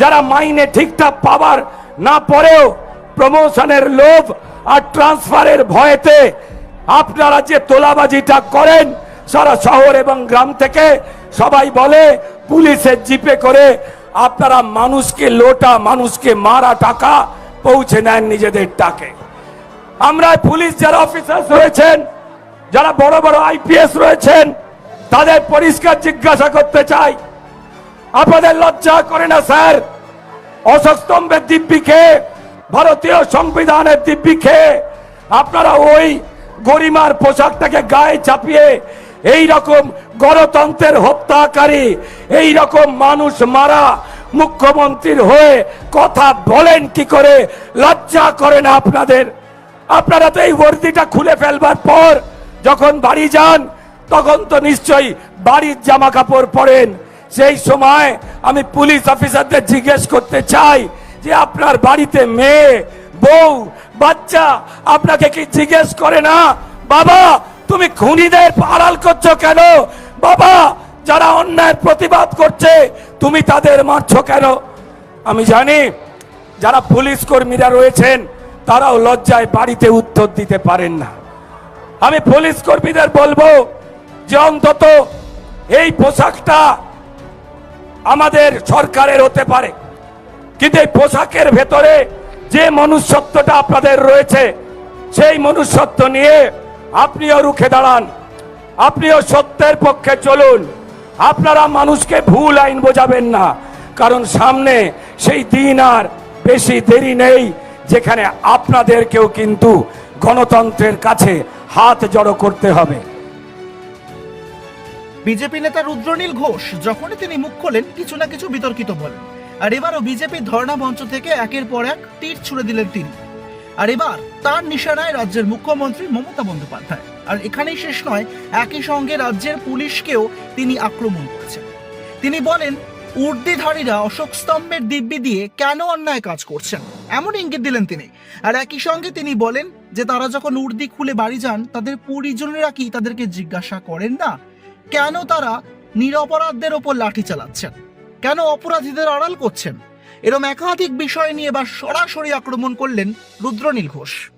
যারা মাইনে ঠিকঠাক পাবার না পরেও প্রমোশনের লোভ আর ট্রান্সফারের ভয়েতে আপনারা যে তোলাবাজিটা করেন, সারা শহর এবং গ্রাম থেকে সবাই বলে, পুলিশের জিপে করে আপনারা মানুষকে লোটা, মানুষকে মারা টাকা পৌঁছে নেন নিজেদের টাকে। আমরা পুলিশ যারা অফিসার রয়েছেন, যারা বড় বড় আইপিএস রয়েছেন, তাদের পরিষ্কার জিজ্ঞাসা করতে চাই আপনাদের লজ্জা করে না, স্যার? অশোক স্তম্ভের দিব্যি খেয়ে, ভারতীয় সংবিধানের দিব্যি খেয়ে আপনারা ওই গরিমার পোশাকটাকে গায়ে চাপিয়ে এই রকম গণতন্ত্রের হত্যাকারী এই রকম মানুষ মারা মুখ্যমন্ত্রীর হয়ে কথা বলেন কি করে? লজ্জা করে না আপনাদের? আপনারা তো এই বর্দিটা খুলে ফেলবার পর যখন বাড়ি যান, তখন তো নিশ্চয়ই বাড়ির জামা কাপড় পরেন। সেই সময় আমি পুলিশ অফিসারদের জিজ্ঞেস করতে চাই যে আপনার বাড়িতে মেয়ে, বউ, বাচ্চা আপনাকে কি জিজ্ঞেস করে না? বাবা, তুমি খুনিদের আড়াল করছ কেন? বাবা, যারা অন্যায়ের প্রতিবাদ করছে, তুমি তাদের মারছো কেন? আমি জানি যারা পুলিশ কর্মীরা রয়েছেন, তারাও লজ্জায় বাড়িতে উত্তর দিতে পারেন না। আমি পুলিশ কর্মীদের বলব যে অন্তত এই পোশাকটা আমাদের সরকারের হতে পারে। কিন্তু এই পোশাকের ভেতরে যে মনুষ্যত্বটা আপনাদের রয়েছে, সেই মনুষ্যত্ব নিয়ে আপনিও রুখে দাঁড়ান। আপনিও সত্যের পক্ষে চলুন। আপনারা মানুষকে ভুল আইন বোঝাবেন না। কারণ সামনে সেই দিন আর বেশি দেরি নেই, যেখানে আপনাদেরকেও কিন্তু গণতন্ত্রের কাছে হাত জড়ো করতে হবে। বিজেপি নেতা রুদ্রনীল ঘোষ যখনই তিনি মুখ খোলেন, কিছু না কিছু বিতর্কিত বলেন। আর এবারও বিজেপি ধর্ণা মঞ্চ থেকে একের পর এক তীর ছুড়ে দিলেন তিনি। আর এবার তার নিশানায় রাজ্যের মুখ্যমন্ত্রী মমতা বন্দ্যোপাধ্যায়। আর এখানেই শেষ নয়, একই সঙ্গে রাজ্যের পুলিশকেও তিনি আক্রমণ করেছেন। তিনি বলেন উর্দিধারীরা অশোক স্তম্ভের দিব্যি দিয়ে কেন অন্যায় কাজ করছেন? এমন ইঙ্গিত দিলেন তিনি। আর একই সঙ্গে তিনি বলেন যে তারা যখন উর্দি খুলে বাড়ি যান, তাদের পরিজনেরা কি তাদেরকে জিজ্ঞাসা করেন না? কেন তারা নিরপরাধদের ওপর লাঠি চালাচ্ছেন? কেন অপরাধীদের আড়াল করছেন? এরম একাধিক বিষয় নিয়ে বা সরাসরি আক্রমণ করলেন রুদ্রনীল ঘোষ।